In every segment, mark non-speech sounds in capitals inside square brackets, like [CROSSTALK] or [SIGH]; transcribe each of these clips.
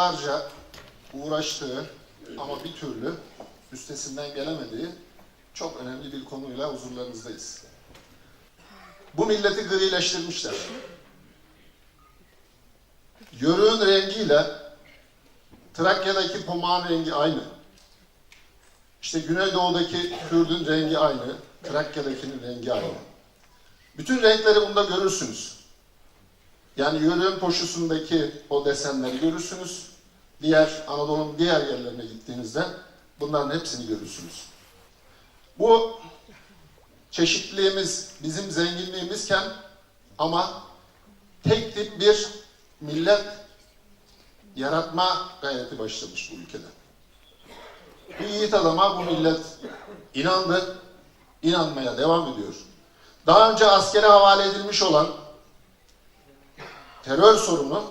Yıllarca uğraştığı ama bir türlü üstesinden gelemediği çok önemli bir konuyla huzurlarınızdayız. Bu milleti grileştirmişler. Yörüğün rengiyle Trakya'daki pomağın rengi aynı. İşte Güneydoğu'daki Kürdün rengi aynı. Trakya'dakinin rengi aynı. Bütün renkleri bunda görürsünüz. Yani yörüğün poşusundaki o desenleri görürsünüz. Diğer Anadolu'nun diğer yerlerine gittiğinizde bunların hepsini görürsünüz. Bu çeşitliliğimiz bizim zenginliğimizken ama tek tip bir millet yaratma gayreti başlamış bu ülkede. Bu yiğit adama bu millet inandı, inanmaya devam ediyor. Daha önce askere havale edilmiş olan terör sorunu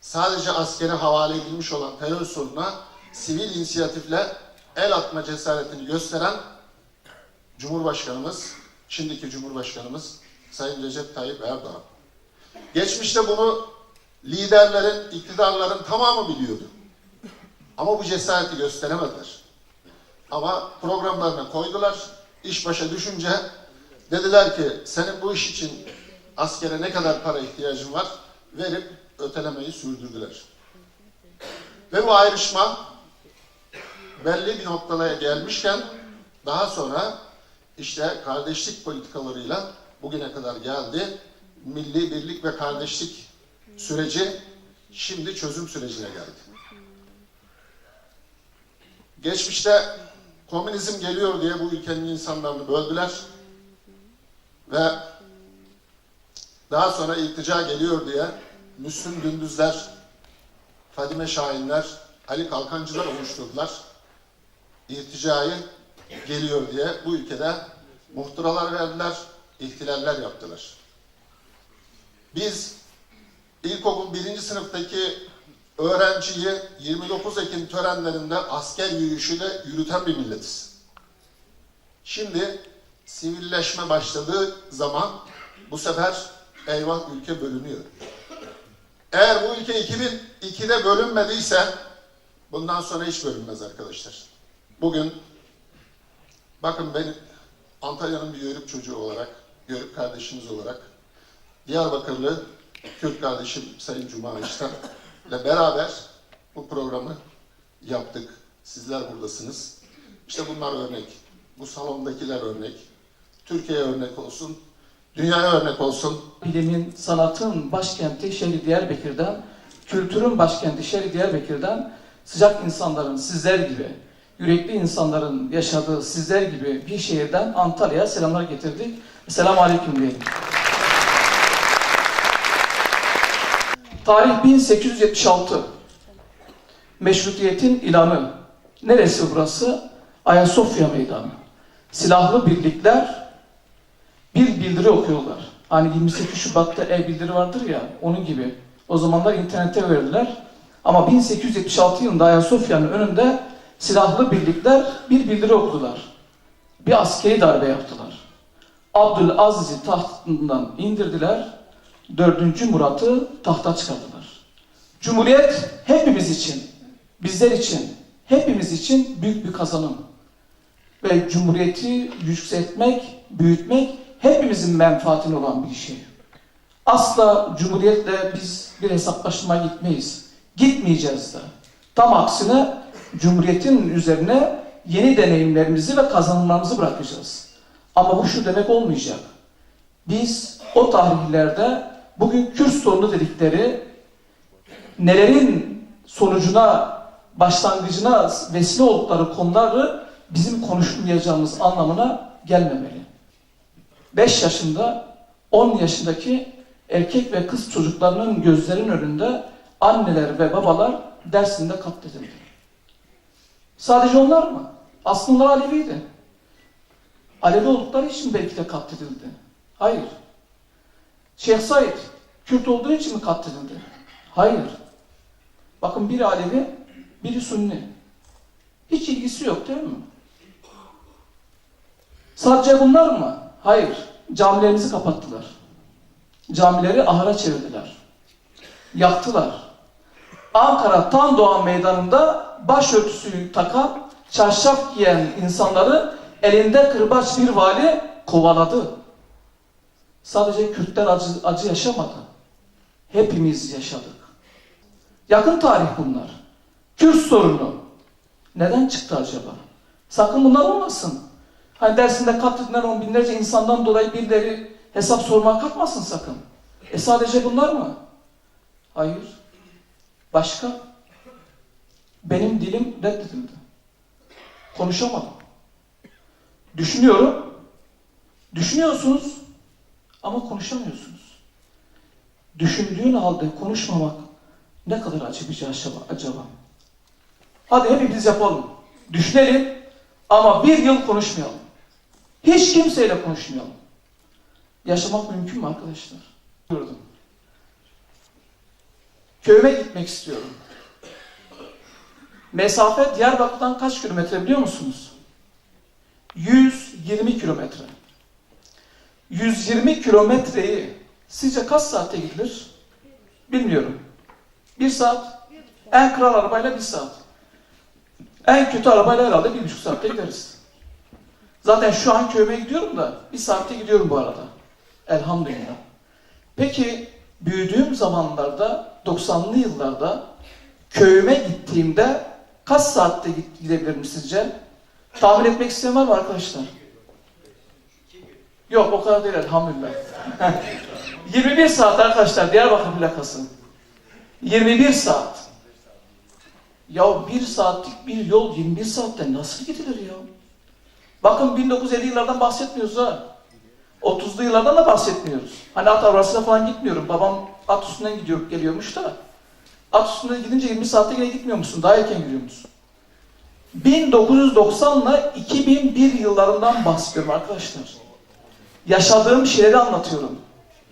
sadece askere havale edilmiş olan terör sorununa sivil inisiyatifle el atma cesaretini gösteren Cumhurbaşkanımız, şimdiki Cumhurbaşkanımız Sayın Recep Tayyip Erdoğan. Geçmişte bunu liderlerin, iktidarların tamamı biliyordu. Ama bu cesareti gösteremediler. Ama programlarına koydular. İş başa düşünce dediler ki senin bu iş için askere ne kadar para ihtiyacın var verip ötelemeyi sürdürdüler. Ve bu ayrışma belli bir noktalaya gelmişken daha sonra işte kardeşlik politikalarıyla bugüne kadar geldi. Milli birlik ve kardeşlik süreci şimdi çözüm sürecine geldi. Geçmişte komünizm geliyor diye bu ülkenin insanlarını böldüler ve daha sonra iltica geliyor diye Müslüm Dündüzler, Fadime Şahinler, Ali Kalkancılar oluşturdular. İrticayı geliyor diye bu ülkede muhtıralar verdiler, ihtilaller yaptılar. Biz ilkokul birinci sınıftaki öğrenciyi 29 Ekim törenlerinde asker yürüyüşüyle yürüten bir milletiz. Şimdi sivilleşme başladığı zaman bu sefer eyvah ülke bölünüyor. Eğer bu ülke 2002'de bölünmediyse bundan sonra hiç bölünmez arkadaşlar. Bugün bakın ben Antalya'nın bir yörük çocuğu olarak, yörük kardeşiniz olarak Diyarbakırlı Kürt kardeşim Sayın Cuma İşten ile beraber bu programı yaptık. Sizler buradasınız. İşte bunlar örnek. Bu salondakiler örnek. Türkiye'ye örnek olsun. Dünyaya örnek olsun. bilimin, sanatın başkenti şehri Diyarbakır'dan, kültürün başkenti şehri Diyarbakır'dan sıcak insanların sizler gibi, yürekli insanların yaşadığı sizler gibi bir şehirden Antalya'ya selamlar getirdik. Selamun Aleyküm diyelim. Tarih 1876. Meşrutiyetin ilanı. Neresi burası? Ayasofya Meydanı. Silahlı birlikler bir bildiri okuyorlar. Hani 28 Şubat'ta e-bildiri vardır ya, onun gibi. O zamanlar internete verdiler. Ama 1876 yılında Ayasofya'nın önünde silahlı birlikler bir bildiri okudular. Bir askeri darbe yaptılar. Abdülaziz'i tahtından indirdiler. 4. Murat'ı tahta çıkardılar. Cumhuriyet hepimiz için, bizler için, hepimiz için büyük bir kazanım. Ve Cumhuriyeti yükseltmek, büyütmek hepimizin menfaatine olan bir şey. Asla Cumhuriyetle biz bir hesaplaşmaya gitmeyiz. Gitmeyeceğiz de. Tam aksine Cumhuriyetin üzerine yeni deneyimlerimizi ve kazanımlarımızı bırakacağız. Ama bu şu demek olmayacak. Biz o tarihlerde bugün Kürt sorunu dedikleri nelerin sonucuna, başlangıcına vesile oldukları konuları bizim konuşmayacağımız anlamına gelmemeli. 5 yaşında 10 yaşındaki erkek ve kız çocuklarının gözlerinin önünde anneler ve babalar dersinde katledildi. Sadece onlar mı? Aslında Aleviydi. Alevi oldukları için belki de katledildi. Hayır. Şeyh Said Kürt olduğu için mi katledildi? Hayır. Bakın biri Alevi, biri Sünni. Hiç ilgisi yok değil mi? Sadece bunlar mı? Hayır. Camilerimizi kapattılar. Camileri ahıra çevirdiler. Yaktılar. Ankara Tan Doğan Meydanı'nda başörtüsü takan, çarşaf giyen insanları elinde kırbaç bir vali kovaladı. Sadece Kürtler acı, acı yaşamadı. Hepimiz yaşadık. Yakın tarih bunlar. Kürt sorunu. Neden çıktı acaba? Sakın bunlar olmasın. Hani dersinde katledilen on binlerce insandan dolayı birileri hesap sormaya kalkmasın sakın. E sadece bunlar mı? Hayır. Başka? Benim dilim reddedildi. Konuşamadım. Düşünüyorum. Düşünüyorsunuz ama konuşamıyorsunuz. Düşündüğün halde konuşmamak ne kadar acı bir şey acaba? Hadi hepimiz yapalım. Düşünelim ama bir yıl konuşmayalım. Hiç kimseyle konuşmayalım. Yaşamak mümkün mü arkadaşlar? Gördüm. Köyüme gitmek istiyorum. Mesafe Diyarbakır'dan kaç kilometre biliyor musunuz? 120 kilometre. 120 kilometreyi sizce kaç saatte gidilir? Bilmiyorum. Bir saat. En kral arabayla bir saat. En kötü arabayla herhalde bir buçuk saatte gideriz. Zaten şu an köyüme gidiyorum da bir saatte gidiyorum bu arada. Elhamdülillah. Peki büyüdüğüm zamanlarda 90'lı yıllarda köyüme gittiğimde kaç saatte gidebilirim sizce? Tahmin etmek isteyen var mı arkadaşlar? Yok o kadar değil elhamdülillah. [LAUGHS] 21 saat arkadaşlar Diyarbakır plakası. 21 saat. Ya bir saatlik bir yol 21 saatte nasıl gidilir ya? Bakın 1950 yıllardan bahsetmiyoruz ha. 30'lu yıllardan da bahsetmiyoruz. Hani at arabasıyla falan gitmiyorum. Babam at üstünden gidiyor, geliyormuş da. At üstünden gidince 20 saatte yine gitmiyor musun? Daha erken gidiyor musun? 1990 ile 2001 yıllarından bahsediyorum arkadaşlar. Yaşadığım şeyleri anlatıyorum.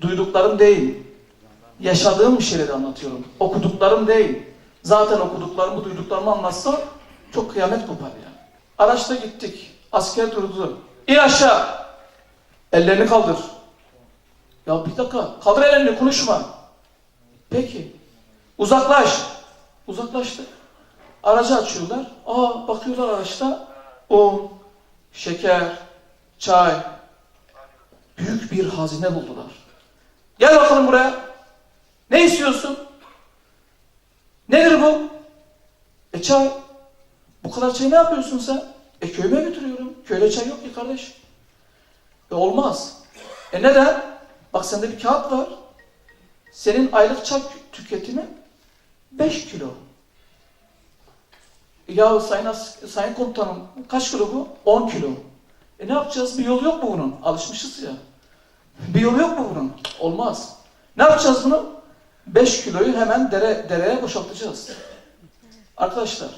Duyduklarım değil. Yaşadığım şeyleri anlatıyorum. Okuduklarım değil. Zaten okuduklarımı, duyduklarımı anlatsam çok kıyamet kopar ya. Araçta gittik. Asker durdu. İn aşağı. Ellerini kaldır. Ya bir dakika. Kaldır ellerini konuşma. Peki. Uzaklaş. Uzaklaştık. Aracı açıyorlar. Aa bakıyorlar araçta. Un, şeker, çay. Büyük bir hazine buldular. Gel bakalım buraya. Ne istiyorsun? Nedir bu? E çay. Bu kadar çay ne yapıyorsun sen? E köyüme götürüyorum. Köyde çay yok ki kardeş. E olmaz. E neden? Bak sende bir kağıt var. Senin aylık çay tüketimi 5 kilo. Ya sayın, sayın komutanım kaç kilo bu? 10 kilo. E ne yapacağız? Bir yol yok mu bunun? Alışmışız ya. Bir yol yok mu bunun? Olmaz. Ne yapacağız bunu? 5 kiloyu hemen dere, dereye boşaltacağız. Arkadaşlar,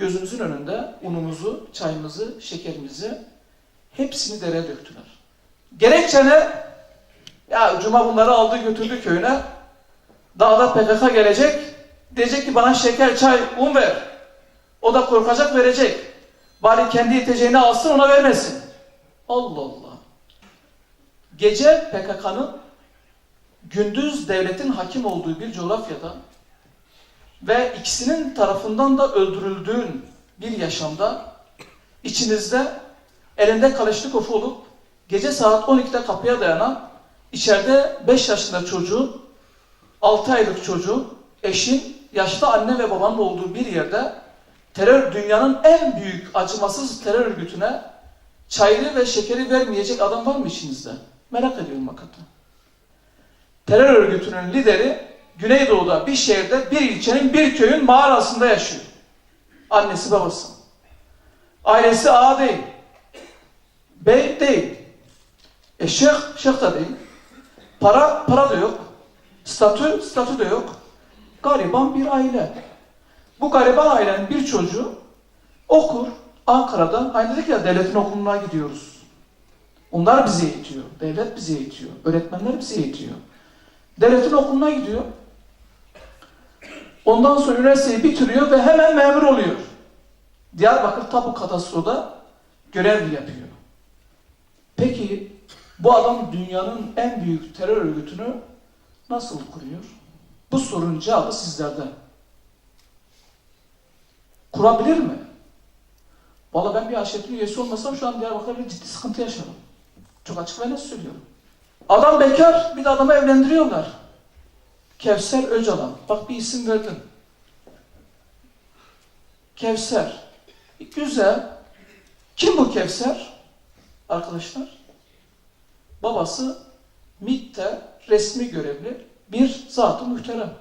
gözünüzün önünde unumuzu, çayımızı, şekerimizi hepsini dereye döktüler. Gerekçe ne? Ya Cuma bunları aldı götürdü köyüne. Dağda PKK gelecek. Diyecek ki bana şeker, çay, un ver. O da korkacak verecek. Bari kendi yeteceğini alsın ona vermesin. Allah Allah. Gece PKK'nın gündüz devletin hakim olduğu bir coğrafyada ve ikisinin tarafından da öldürüldüğün bir yaşamda içinizde elinde Kaleşnikov olup gece saat 12'de kapıya dayanan içeride 5 yaşında çocuğun 6 aylık çocuğun eşin yaşlı anne ve babanın olduğu bir yerde terör dünyanın en büyük acımasız terör örgütüne çayını ve şekeri vermeyecek adam var mı içinizde? Merak ediyorum hakikaten. Terör örgütünün lideri Güneydoğu'da bir şehirde bir ilçenin bir köyün mağarasında yaşıyor. Annesi babası. Ailesi ağa değil. Bey değil. E şeyh, şeyh da değil. Para, para da yok. Statü, statü de yok. Gariban bir aile. Bu gariban ailenin bir çocuğu okur Ankara'da. Hani dedik ya devletin okuluna gidiyoruz. Onlar bizi eğitiyor. Devlet bizi eğitiyor. Öğretmenler bizi eğitiyor. Devletin okuluna gidiyor. Ondan sonra üniversiteyi bitiriyor ve hemen memur oluyor. Diyarbakır Tapu Kadastro'da görev yapıyor. Peki bu adam dünyanın en büyük terör örgütünü nasıl kuruyor? Bu sorunun cevabı sizlerde. kurabilir mi? Vallahi ben bir aşiretin üyesi olmasam şu an Diyarbakır'da ciddi sıkıntı yaşarım. Çok açık ve net söylüyorum. Adam bekar, bir de adamı evlendiriyorlar. Kevser Öcalan. Bak bir isim verdim. Kevser. Güzel. Kim bu Kevser? Arkadaşlar. Babası MİT'te resmi görevli bir zat-ı muhterem.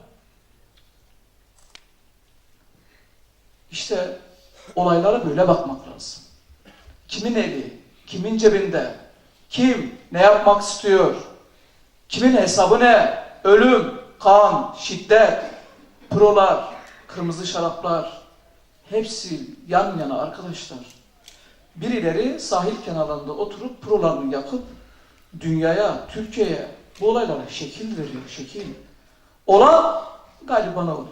İşte olaylara böyle bakmak lazım. Kimin eli, kimin cebinde, kim ne yapmak istiyor, kimin hesabı ne, ölüm, kan, şiddet, prolar, kırmızı şaraplar, hepsi yan yana arkadaşlar. Birileri sahil kenarlarında oturup prolarını yapıp dünyaya, Türkiye'ye bu olaylara şekil veriyor, şekil. Olan galiba bana oluyor.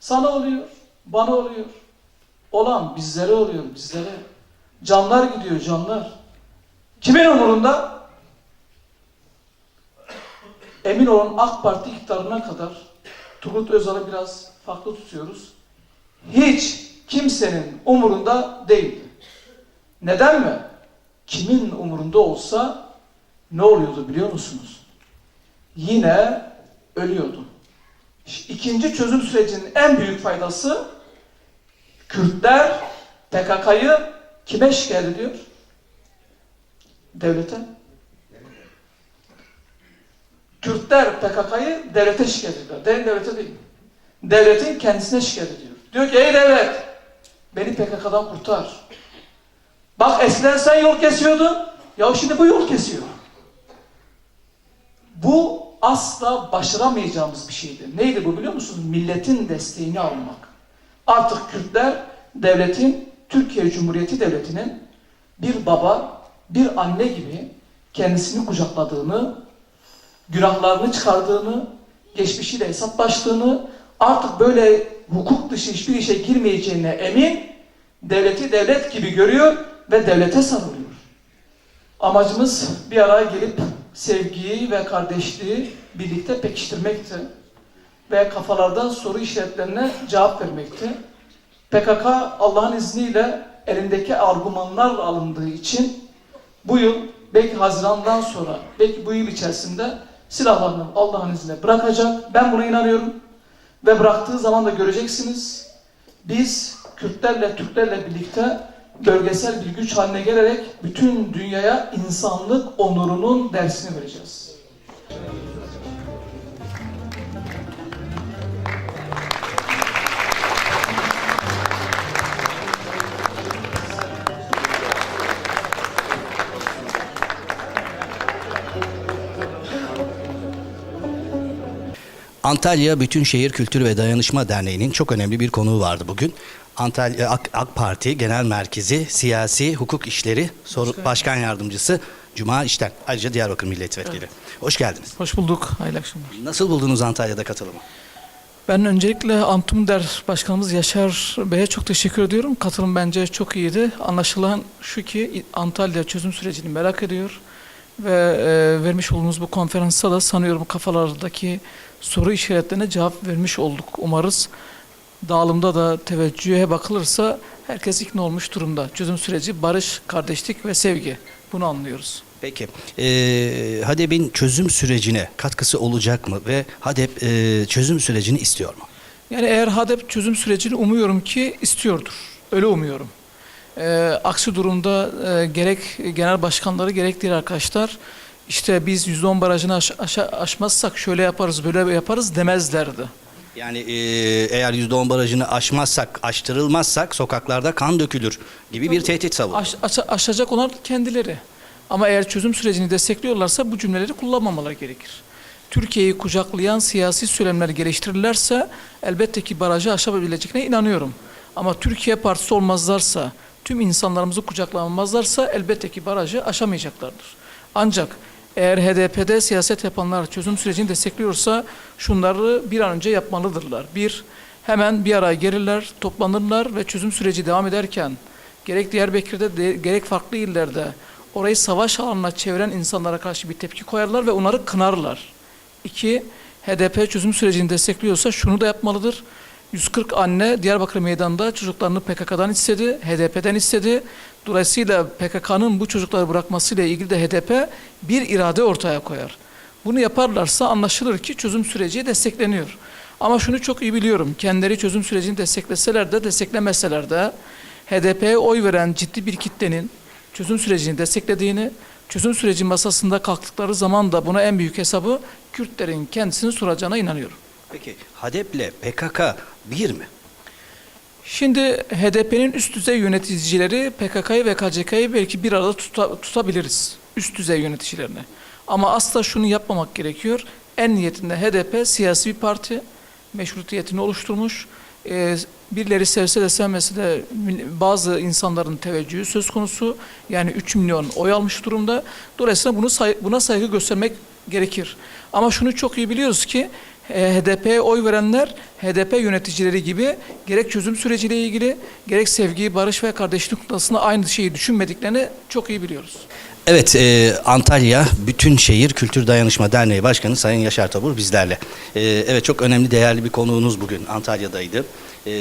Sana oluyor, bana oluyor. Olan bizlere oluyor, bizlere. Canlar gidiyor, canlar. Kimin umurunda? Emin olun AK Parti iktidarına kadar Turgut Özal'ı biraz farklı tutuyoruz. Hiç kimsenin umurunda değildi. Neden mi? Kimin umurunda olsa ne oluyordu biliyor musunuz? Yine ölüyordu. İkinci çözüm sürecinin en büyük faydası Kürtler PKK'yı kime şikayet ediyor? Devlete. Kürtler PKK'yı devlete şikayet ediyor. Değil devlete değil. Devletin kendisine şikayet ediyor. Diyor ki ey devlet beni PKK'dan kurtar. Bak eskiden sen yol kesiyordun. Ya şimdi bu yol kesiyor. Bu asla başaramayacağımız bir şeydi. Neydi bu biliyor musunuz? Milletin desteğini almak. Artık Kürtler devletin, Türkiye Cumhuriyeti Devleti'nin bir baba, bir anne gibi kendisini kucakladığını, günahlarını çıkardığını, geçmişiyle hesaplaştığını, artık böyle hukuk dışı hiçbir işe girmeyeceğine emin, devleti devlet gibi görüyor ve devlete sarılıyor. Amacımız bir araya gelip sevgiyi ve kardeşliği birlikte pekiştirmekti. Ve kafalardan soru işaretlerine cevap vermekti. PKK Allah'ın izniyle elindeki argümanlar alındığı için bu yıl belki Haziran'dan sonra belki bu yıl içerisinde silahlarını Allah'ın izniyle bırakacak. Ben buna inanıyorum. Ve bıraktığı zaman da göreceksiniz. Biz Kürtlerle, Türklerle birlikte bölgesel bir güç haline gelerek bütün dünyaya insanlık onurunun dersini vereceğiz. Antalya Bütünşehir Kültür ve Dayanışma Derneği'nin çok önemli bir konuğu vardı bugün. Antalya AK, AK Parti Genel Merkezi Siyasi Hukuk İşleri Soru, Başkan Yardımcısı Cuma İşten. Ayrıca Diyarbakır Milletvekili. Hoş geldiniz. Hoş bulduk. Hayırlı akşamlar. Nasıl buldunuz Antalya'da katılımı? Ben öncelikle Antumder Başkanımız Yaşar Bey'e çok teşekkür ediyorum. Katılım bence çok iyiydi. Anlaşılan şu ki Antalya çözüm sürecini merak ediyor. Ve e, vermiş olduğunuz bu konferansta da sanıyorum kafalardaki soru işaretlerine cevap vermiş olduk. Umarız dağılımda da teveccühe bakılırsa herkes ikna olmuş durumda. Çözüm süreci barış, kardeşlik ve sevgi. Bunu anlıyoruz. Peki, ee, HADEP'in çözüm sürecine katkısı olacak mı ve HADEP ee, çözüm sürecini istiyor mu? Yani eğer HADEP çözüm sürecini umuyorum ki istiyordur. Öyle umuyorum. Ee, aksi durumda e, gerek genel başkanları gerek diğer arkadaşlar işte biz %10 barajını aş- aşa- aşmazsak şöyle yaparız böyle yaparız demezlerdi. Yani ee, eğer %10 barajını aşmazsak, aştırılmazsak sokaklarda kan dökülür gibi bir tehdit savunuyor. Aş- aşa- aşacak olan kendileri. Ama eğer çözüm sürecini destekliyorlarsa bu cümleleri kullanmamaları gerekir. Türkiye'yi kucaklayan siyasi söylemler geliştirirlerse elbette ki barajı aşabilecekine inanıyorum. Ama Türkiye partisi olmazlarsa, tüm insanlarımızı kucaklamazlarsa elbette ki barajı aşamayacaklardır. Ancak eğer HDP'de siyaset yapanlar çözüm sürecini destekliyorsa şunları bir an önce yapmalıdırlar. Bir, hemen bir araya gelirler, toplanırlar ve çözüm süreci devam ederken gerek Diyarbakır'da de- gerek farklı illerde orayı savaş alanına çeviren insanlara karşı bir tepki koyarlar ve onları kınarlar. İki, HDP çözüm sürecini destekliyorsa şunu da yapmalıdır. 140 anne Diyarbakır Meydanı'nda çocuklarını PKK'dan istedi, HDP'den istedi. Dolayısıyla PKK'nın bu çocukları bırakmasıyla ilgili de HDP bir irade ortaya koyar. Bunu yaparlarsa anlaşılır ki çözüm süreci destekleniyor. Ama şunu çok iyi biliyorum. Kendileri çözüm sürecini destekleseler de desteklemeseler de HDP'ye oy veren ciddi bir kitlenin çözüm sürecini desteklediğini, çözüm süreci masasında kalktıkları zaman da buna en büyük hesabı Kürtlerin kendisini soracağına inanıyorum. Peki HADEP'le PKK bir mi? Şimdi HDP'nin üst düzey yöneticileri PKK'yı ve KCK'yı belki bir arada tuta- tutabiliriz. Üst düzey yöneticilerini. Ama asla şunu yapmamak gerekiyor. En niyetinde HDP siyasi bir parti. Meşrutiyetini oluşturmuş. Ee, birileri sevse de sevmese de bazı insanların teveccühü söz konusu. Yani 3 milyon oy almış durumda. Dolayısıyla bunu say- buna saygı göstermek gerekir. Ama şunu çok iyi biliyoruz ki e, HDP'ye oy verenler HDP yöneticileri gibi gerek çözüm süreciyle ilgili gerek sevgi, barış ve kardeşlik noktasında aynı şeyi düşünmediklerini çok iyi biliyoruz. Evet, e, Antalya Bütün Şehir Kültür Dayanışma Derneği Başkanı Sayın Yaşar Tabur bizlerle. E, evet, çok önemli, değerli bir konuğunuz bugün Antalya'daydı. E,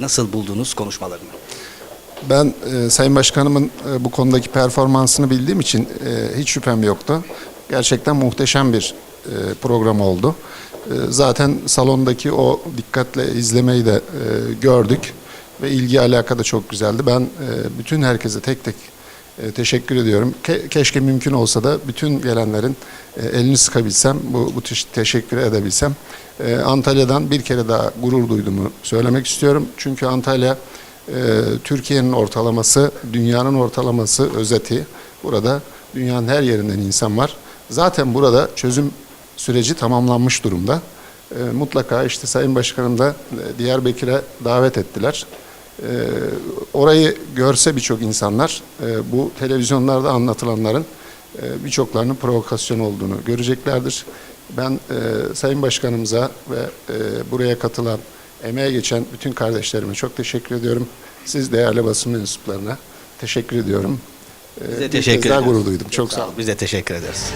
nasıl buldunuz konuşmalarını? Ben e, Sayın Başkanımın e, bu konudaki performansını bildiğim için e, hiç şüphem yoktu. Gerçekten muhteşem bir e, program oldu. E, zaten salondaki o dikkatle izlemeyi de e, gördük ve ilgi alaka da çok güzeldi. Ben e, bütün herkese tek tek e, teşekkür ediyorum. Ke- keşke mümkün olsa da bütün gelenlerin elini sıkabilsem, bu, bu teş- teşekkür edebilsem. Antalya'dan bir kere daha gurur duyduğumu söylemek istiyorum. Çünkü Antalya Türkiye'nin ortalaması, dünyanın ortalaması özeti. Burada dünyanın her yerinden insan var. Zaten burada çözüm süreci tamamlanmış durumda. E, mutlaka işte Sayın Başkanım da e, Diyarbakır'a davet ettiler. E, orayı görse birçok insanlar e, bu televizyonlarda anlatılanların e, birçoklarının provokasyon olduğunu göreceklerdir. Ben e, Sayın Başkanımıza ve e, buraya katılan, emeğe geçen bütün kardeşlerime çok teşekkür ediyorum. Siz değerli basın mensuplarına teşekkür ediyorum. E, Biz de teşekkür gurur duydum. Çok sağ olun. Biz de teşekkür ederiz.